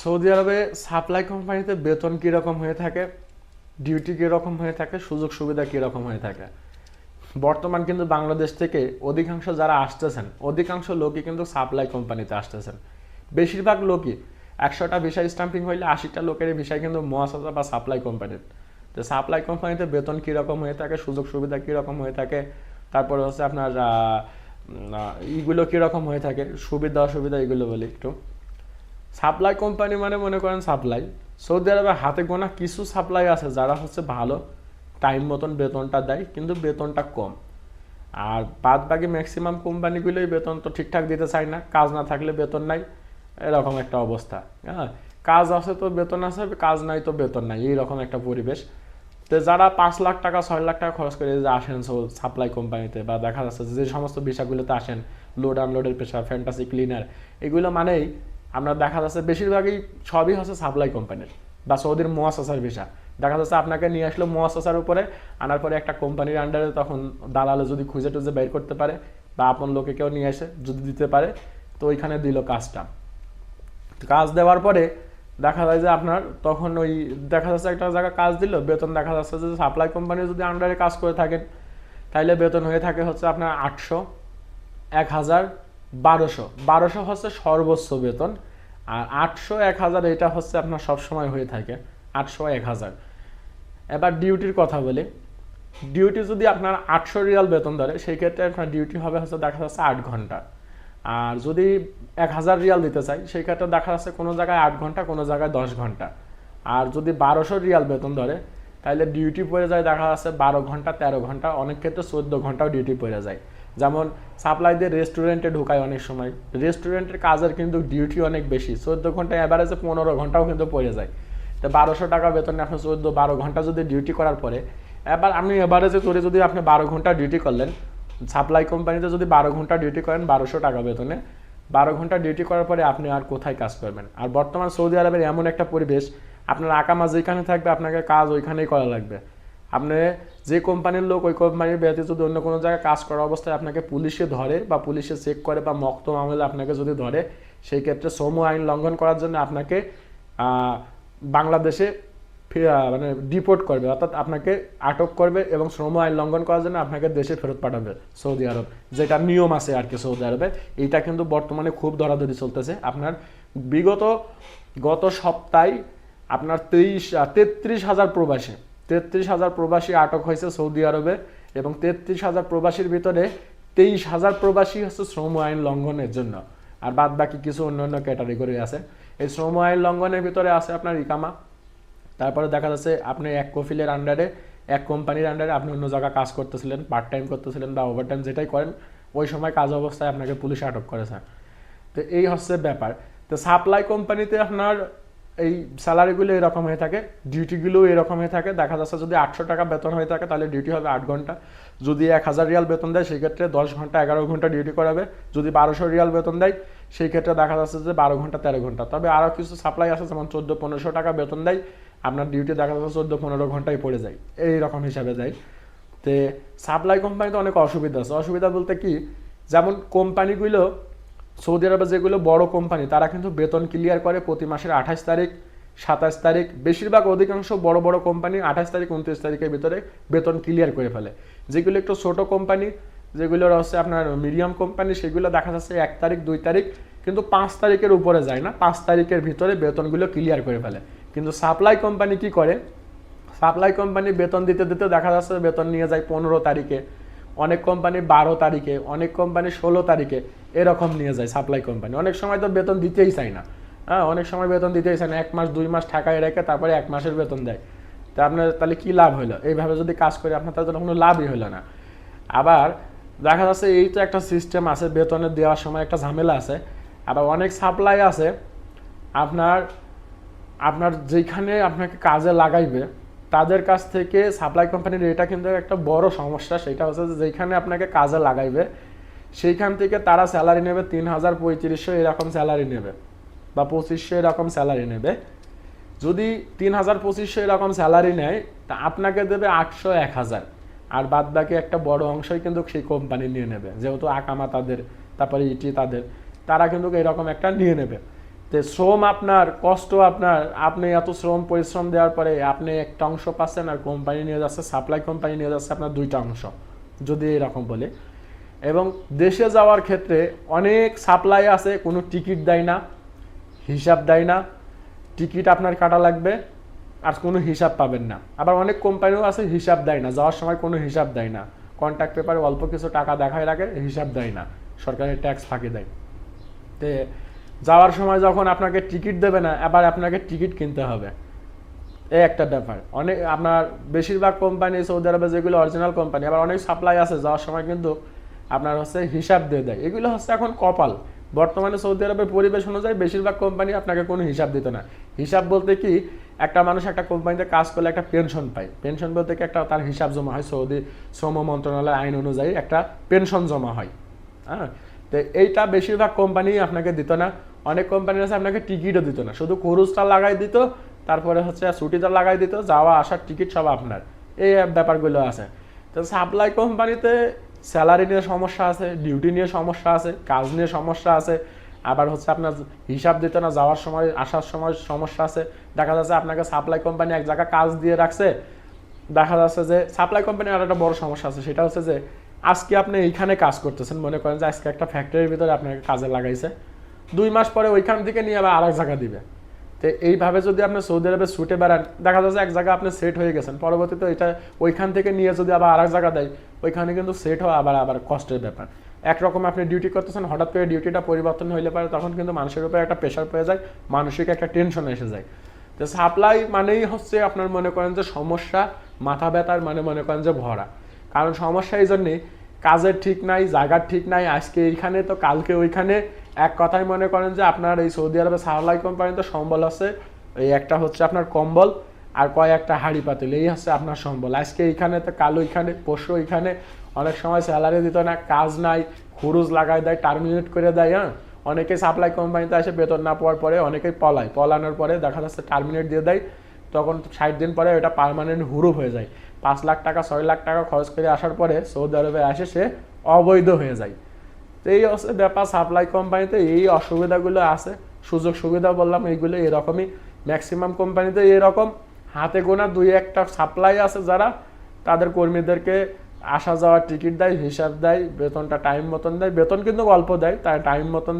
Saudi আরবে supply কোম্পানিতে বেতন কীরকম হয়ে থাকে? ডিউটি কীরকম হয়ে থাকে? সুযোগ সুবিধা কীরকম হয়ে থাকে? বর্তমান কিন্তু বাংলাদেশ থেকে অধিকাংশ যারা আসতেছেন, অধিকাংশ লোকই কিন্তু সাপ্লাই কোম্পানিতে আসতেছেন। বেশিরভাগ লোকই একশোটা ভিসা স্টাম্পিং হইলে আশিটা লোকের ভিসায় কিন্তু মহাসাজা বা সাপ্লাই কোম্পানির তো সাপ্লাই কোম্পানিতে বেতন কীরকম হয়ে থাকে, সুযোগ সুবিধা কীরকম হয়ে থাকে, তারপরে হচ্ছে আপনার ইগুলো কীরকম হয়ে থাকে? সুবিধা, অসুবিধা এগুলো বলি একটু। সাপ্লাই কোম্পানি মানে মনে করেন সাপ্লাই। সৌদি আরবে হাতে গোনা কিছু সাপ্লাই আছে যারা হচ্ছে ভালো টাইম মতন বেতনটা দেয়, কিন্তু বেতনটা কম। আর বাদ বাকি ম্যাক্সিমাম কোম্পানিগুলোই বেতন তো ঠিকঠাক দিতে চায় না, কাজ না থাকলে বেতন নাই, এরকম একটা অবস্থা। হ্যাঁ কাজ আছে তো বেতন আছে, কাজ নাই তো বেতন নাই, এইরকম একটা পরিবেশ। তো যারা পাঁচ লাখ টাকা, ছয় লাখ টাকা খরচ করে যে আসেন সাপ্লাই কোম্পানিতে বা দেখা যাচ্ছে যে সমস্ত বিষয়গুলোতে আসেন লোড আনলোডের পেশা ফ্যান্টাসি ক্লিনার এগুলো মানেই আমরা দেখা যাচ্ছে বেশিরভাগই সবই হচ্ছে সাপ্লাই কোম্পানির বা সৌদির মোয়াসাসার ভিসা। দেখা যাচ্ছে আপনাকে নিয়ে আসলো মোয়াসাসার উপরে, আনার পরে একটা কোম্পানির আন্ডারে তখন দালালে যদি খুঁজে টুজে বের করতে পারে, বা আপন লোকে কেউ নিয়ে এসে যদি দিতে পারে, তো ওইখানে দিল কাজটা। কাজ দেওয়ার পরে দেখা যায় যে আপনার তখন ওই দেখা যাচ্ছে একটা জায়গায় কাজ দিল, বেতন দেখা যাচ্ছে যে সাপ্লাই কোম্পানি যদি আন্ডারে কাজ করে থাকেন, তাইলে বেতন হয়ে থাকে হচ্ছে আপনার আটশো, এক হাজার বারোশো। বারোশো হচ্ছে সর্বোচ্চ বেতন, আর আটশো এক হাজার এটা হচ্ছে আপনার সবসময় হয়ে থাকে, আটশো এক হাজার। এবার ডিউটির কথা বলি। ডিউটি যদি আপনার আটশো রিয়াল বেতন ধরে, সেই ক্ষেত্রে আপনার ডিউটি হবে হচ্ছে দেখা যাচ্ছে আট ঘণ্টা। আর যদি এক হাজার রিয়াল দিতে চাই, সেই ক্ষেত্রে দেখা যাচ্ছে কোনো জায়গায় আট ঘণ্টা, কোনো জায়গায় দশ ঘণ্টা। আর যদি বারোশো রিয়াল বেতন ধরে তাহলে ডিউটি পড়ে যায় দেখা যাচ্ছে বারো ঘণ্টা, তেরো ঘণ্টা, অনেক ক্ষেত্রে চোদ্দ ঘন্টাও ডিউটি পড়ে যায়। যেমন সাপ্লাই দিয়ে রেস্টুরেন্টে ঢুকায় অনেক সময়। রেস্টুরেন্টের কাজের কিন্তু ডিউটি অনেক বেশি। চোদ্দ ঘণ্টা অ্যাভারেজে পনেরো ঘন্টাও কিন্তু পড়ে যায়। তো বারোশো টাকা বেতনে আপনি চোদ্দ, বারো ঘণ্টা যদি ডিউটি করার পরে, এবার আপনি এভারেজে ধরে যদি আপনি বারো ঘণ্টা ডিউটি করলেন সাপ্লাই কোম্পানিতে যদি বারো ঘণ্টা ডিউটি করেন বারোশো টাকা বেতনে, বারো ঘণ্টা ডিউটি করার পরে আপনি আর কোথায় কাজ করবেন? আর বর্তমান সৌদি আরবের এমন একটা পরিবেশ, আপনার আঁকা আকামা যেখানে থাকবে, আপনাকে কাজ ওইখানেই করা লাগবে। আপনি যে কোম্পানির লোক, ওই কোম্পানির ব্যতীত যদি অন্য কোনো জায়গায় কাজ করা অবস্থায় আপনাকে পুলিশে ধরে বা পুলিশে চেক করে বা মক্ত মামলা আপনাকে যদি ধরে, সেই ক্ষেত্রে শ্রম আইন লঙ্ঘন করার জন্য আপনাকে বাংলাদেশে মানে ডিপোর্ট করবে। অর্থাৎ আপনাকে আটক করবে এবং শ্রম আইন লঙ্ঘন করার জন্য আপনাকে দেশে ফেরত পাঠাবে সৌদি আরব। যেটা নিয়ম আছে আর কি সৌদি আরবে। এইটা কিন্তু বর্তমানে খুব ধরাধরি চলতেছে। আপনার বিগত গত সপ্তাহে আপনার তেইশ তেত্রিশ হাজার প্রবাসী তেত্রিশ হাজার প্রবাসী আটক হয়েছে সৌদি আরবে এবং তেত্রিশ হাজার প্রবাসীর ভিতরে তেইশ হাজার প্রবাসী হচ্ছে শ্রম আইন লঙ্ঘনের জন্য। আর বাদ বাকি কিছু অন্য অন্য ক্যাটাগরি আছে। এই শ্রম আইন লঙ্ঘনের ভিতরে আছে আপনার ইকামা। তারপরে দেখা যাচ্ছে আপনি এক কফিলের আন্ডারে এক কোম্পানির আন্ডারে আপনি অন্য জায়গায় কাজ করতেছিলেন পার্ট টাইম করতেছিলেন বা ওভার টাইম যেটাই করেন, ওই সময় কাজ অবস্থায় আপনাকে পুলিশ আটক করেছে। তো এই হচ্ছে ব্যাপার। তো সাপ্লাই কোম্পানিতে আপনার এই স্যালারিগুলো এরকম হয়ে থাকে ডিউটিগুলো এরকম হয়ে থাকে। দেখা যাচ্ছে যদি আটশো টাকা বেতন হয়ে থাকে, তাহলে ডিউটি হবে আট ঘণ্টা। যদি এক হাজার রিয়াল বেতন দেয়, সেই ক্ষেত্রে দশ ঘণ্টা, এগারো ঘণ্টা ডিউটি করাবে। যদি বারোশো রিয়াল বেতন দেয়, সেই ক্ষেত্রে দেখা যাচ্ছে যে বারো ঘণ্টা, তেরো ঘণ্টা। তবে আরও কিছু সাপ্লাই আছে, যেমন চোদ্দ, পনেরোশো টাকা বেতন দেয়, আপনার ডিউটি দেখা যাচ্ছে চোদ্দ, পনেরো ঘন্টায় পড়ে যায়। এই রকম হিসাবে যায় তে সাপ্লাই কোম্পানিতে অনেক অসুবিধা আছে। অসুবিধা বলতে কি, যেমন কোম্পানিগুলো সৌদি আরবে যেগুলো বড় কোম্পানি, তারা কিন্তু বেতন ক্লিয়ার করে প্রতি মাসের আঠাশ তারিখ, সাতাশ তারিখ। বেশিরভাগ অধিকাংশ বড় বড় কোম্পানি আঠাশ তারিখ, উনত্রিশ তারিখের ভিতরে বেতন ক্লিয়ার করে ফেলে। যেগুলো একটু ছোট কোম্পানি যেগুলোর হচ্ছে আপনার মিডিয়াম কোম্পানি, সেগুলো দেখা যাচ্ছে এক তারিখ, দুই তারিখ, কিন্তু পাঁচ তারিখের উপরে যায় না। পাঁচ তারিখের ভিতরে বেতনগুলো ক্লিয়ার করে ফেলে। কিন্তু সাপ্লাই কোম্পানি কি করে? সাপ্লাই কোম্পানি বেতন দিতে দিতে দেখা যাচ্ছে বেতন নিয়ে যায় পনেরো তারিখে। অনেক কোম্পানি বারো তারিখে, অনেক কোম্পানি ষোলো তারিখে এরকম নিয়ে যায় সাপ্লাই কোম্পানি অনেক সময় তো বেতন দিতেই চায় না। হ্যাঁ অনেক সময় বেতন দিতেই চায় না। এক মাস, দুই মাস ঠাকায় রেখে তারপরে এক মাসের বেতন দেয়। তা আপনার তাহলে কি লাভ হলো এইভাবে যদি কাজ করে আপনার তাহলে তো কোনো লাভই হলো না। আবার দেখা যাচ্ছে এই তো একটা সিস্টেম আছে বেতনের দেওয়ার সময় একটা ঝামেলা আছে। আবার অনেক সাপ্লাই আছে। আপনার আপনার যেখানে আপনাকে কাজে লাগাইবে তাদের কাছ থেকে সাপ্লাই কোম্পানির এটা কিন্তু একটা বড় সমস্যা। সেটা হচ্ছে যেখানে আপনাকে কাজে লাগাইবে, সেইখান থেকে তারা স্যালারি নেবে তিন হাজার পঁয়ত্রিশশো এরকম স্যালারি নেবে বা পঁচিশশো এরকম স্যালারি নেবে। যদি তিন হাজার পঁচিশশো এরকম স্যালারি নেয়, তা আপনাকে দেবে আটশো এক হাজার আর বাদ বাকি একটা বড় অংশই কিন্তু সেই কোম্পানি নিয়ে নেবে। যেহেতু আকামা তাদের, তারপরে ইটি তাদের, তারা কিন্তু এরকম একটা নিয়ে নেবে। তো শ্রম আপনার, কষ্ট আপনার, আপনি এত শ্রম, পরিশ্রম দেওয়ার পরে আপনি একটা অংশ পাচ্ছেন আর কোম্পানি নিয়ে যাচ্ছে সাপ্লাই কোম্পানি নিয়ে যাচ্ছে আপনার দুইটা অংশ, যদি এরকম বলে। এবং দেশে যাওয়ার ক্ষেত্রে অনেক সাপ্লাই আছে, কোনো টিকিট দেয় না, হিসাব দেয় না টিকিট আপনার কাটা লাগবে আর কোনো হিসাব পাবেন না। আবার অনেক কোম্পানিও আছে, হিসাব দেয় না, যাওয়ার সময় কোনো হিসাব দেয় না। কন্ট্যাক্ট পেপারে অল্প কিছু টাকা দেখায় রাখে, হিসাব দেয় না, সরকারের ট্যাক্স ফাঁকি দেয়। তে যাওয়ার সময় যখন আপনাকে টিকিট দেবে না আবার আপনাকে টিকিট কিনতে হবে। এই একটা ব্যাপার। অনেক, আপনার বেশিরভাগ কোম্পানি সৌদি আরবে যেগুলো অরিজিনাল কোম্পানি আবার অনেক সাপ্লাই আছে, যাওয়ার সময় কিন্তু আপনার হচ্ছে হিসাব দিয়ে দেয়। এগুলো হচ্ছে এখন কপাল। বর্তমানে সৌদি আরবের পরিবেশ অনুযায়ী বেশিরভাগ কোম্পানি আপনাকে কোনো হিসাব দিত না। হিসাব বলতে কি, একটা মানুষ একটা কোম্পানিতে কাজ করলে একটা পেনশন পায়। পেনশন বলতে কি, একটা তার হিসাব জমা হয়। সৌদি শ্রম মন্ত্রণালয়ের আইন অনুযায়ী একটা পেনশন জমা হয়। হ্যাঁ? তো এইটা বেশিরভাগ কোম্পানি আপনাকে দিত না। অনেক কোম্পানি আছে, আপনাকে টিকিটও দিত না। শুধু খরচটা লাগাই দিত, তারপরে হচ্ছে ছুটিটা লাগাই দিত, যাওয়া, আসার টিকিট সব আপনার। এই ব্যাপারগুলো আছে। তো সাপ্লাই কোম্পানিতে স্যালারি নিয়ে সমস্যা আছে ডিউটি নিয়ে সমস্যা আছে, কাজ নিয়ে সমস্যা আছে। আবার হচ্ছে আপনার হিসাব দিতে না, যাওয়ার সময়, আসার সময় সমস্যা আছে। দেখা যাচ্ছে আপনাকে সাপ্লাই কোম্পানি এক জায়গায় কাজ দিয়ে রাখছে। দেখা যাচ্ছে যে সাপ্লাই কোম্পানির আর একটা বড় সমস্যা আছে, সেটা হচ্ছে যে আজকে আপনি এইখানে কাজ করতেছেন, মনে করেন যে আজকে একটা ফ্যাক্টরির ভিতরে আপনাকে কাজে লাগাইছে। দুই মাস পরে ওইখান থেকে নিয়ে আবার আরেক জায়গা দিবে। তো এইভাবে যদি আপনি সৌদি আরবে ছুটে বেড়ান, দেখা যাচ্ছে এক জায়গায় আপনি সেট হয়ে গেছেন, পরবর্তীতে এটা ওইখান থেকে নিয়ে যদি আবার আরেক জায়গা দেয়, ওইখানে কিন্তু সেট হওয়া আবার আবার কষ্টের ব্যাপার। একরকম আপনি ডিউটি করতেছেন, হঠাৎ করে ডিউটিটা পরিবর্তন হইলে পারে তখন কিন্তু মানুষের উপরে একটা প্রেশার পেয়ে যায়, মানসিক একটা টেনশন এসে যায়। তো সাপ্লাই মানেই হচ্ছে আপনার মনে করেন যে সমস্যা, মাথা ব্যথার মানে মনে করেন যে ভরা। কারণ সমস্যা এই জন্যে কাজের ঠিক নাই, জায়গার ঠিক নাই, আজকে এইখানে তো কালকে ওইখানে। এক কথাই মনে করেন যে আপনার এই সৌদি আরবে সাপ্লাই কোম্পানিতে সম্বল আছে। এই একটা হচ্ছে আপনার কম্বল আর কয়েকটা হাড়ি পাতিল, এই হচ্ছে আপনার সম্বল। আজকে এইখানে তো কাল ওইখানে, পরশু ওইখানে অনেক সময় স্যালারি দিত না, কাজ নাই খরচ লাগাই দেয় টার্মিনেট করে দেয় হ্যাঁ? অনেকে সাপ্লাই কোম্পানিতে এসে বেতন না পাওয়ার পরে অনেকেই পলায়। পলানোর পরে দেখা যাচ্ছে টার্মিনেট দিয়ে দেয়, তখন ষাট দিন পরে ওটা পার্মানেন্ট হুরুপ হয়ে যায়। পাঁচ লাখ টাকা, ছয় লাখ টাকা খরচ করে আসার পরে সৌদি আরবে আসে, সে অবৈধ হয়ে যায়। তো এই ব্যাপার সাপ্লাই কোম্পানিতে এই অসুবিধাগুলো আছে, সুযোগ সুবিধা বললাম এইগুলো এরকমই। ম্যাক্সিমাম কোম্পানিতে এরকম, হাতে গোনা দুই একটা সাপ্লাই আছে যারা, তাদের কর্মীদেরকে আসা যাওয়ার টিকিট দেয়, হিসাব দেয়, বেতনটা টাইম মতন দেয়, বেতন কিন্তু অল্প দেয় তাই টাইম মতন দেয়।